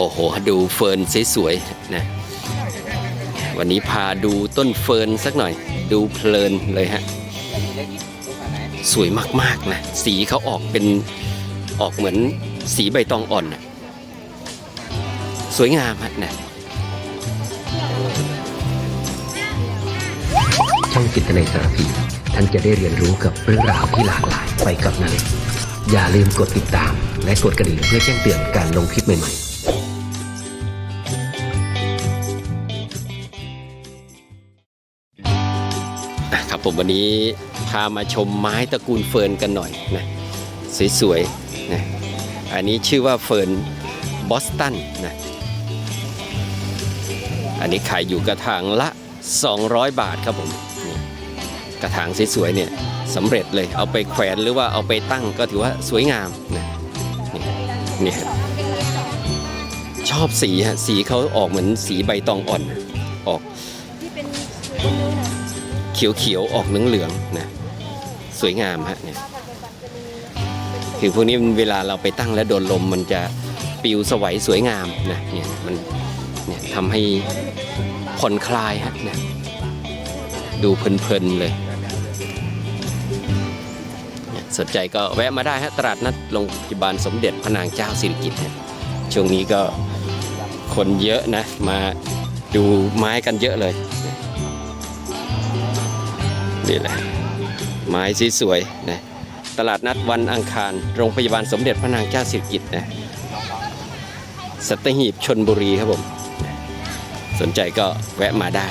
โอ้โห ดูเฟิร์นสวยๆนะวันนี้พาดูต้นเฟิร์นสักหน่อย ดูเพลินเลยฮะ สวยมากๆนะ สีเขาออกเป็นออกเหมือนสีใบตองอ่อนนะสวยงามฮะนะช่องจิตในสารพีท่านจะได้เรียนรู้กับเรื่องราวที่หลากหลายไปกับนาเล็กอย่าลืมกดติดตามและกดกระดิ่งเพื่อแจ้งเตือนการลงคลิปใหม่ๆ อะครับผมวันนี้พามาชมไม้ตระกูลเฟิร์นกันหน่อยนะสวยๆนะอันนี้ชื่อว่าเฟิร์นบอสตันนะอันนี้ขายอยู่กระถางละ 200 บาทครับผมกระถางสวยๆเนี่ยสำเร็จเลยเอาไปแขวนหรือว่าเอาไปตั้งก็ถือว่าสวยงามนะนี่นชอบสีฮะสีเขาออกเหมือนสีใบตองอ่อน ออกที่ เขียวๆออกเหลืองๆนะสวยงามฮะเนี่ยคือพวกนี้เวลาเราไปตั้งแล้วโดนลมมันจะปลิวสวัยสวยงามนะเนี่ยมันเนี่ยทำให้ผ่อนคลายฮะเนี่ยดูเพลินๆเลยเนี่ยสนใจก็แวะมาได้ฮะตลาดนัดโรงพยาบาลสมเด็จพระนางเจ้าสิริกิติ์ช่วงนี้ก็คนเยอะนะ มาดูไม้กันเยอะเลย นี่แหละไม้สวยๆนะตลาดนัดวันอังคาร โรงพยาบาลสมเด็จพระนางเจ้าสิริกิติ์นะสัตหีบชนบุรีครับผม สนใจก็แวะมาได้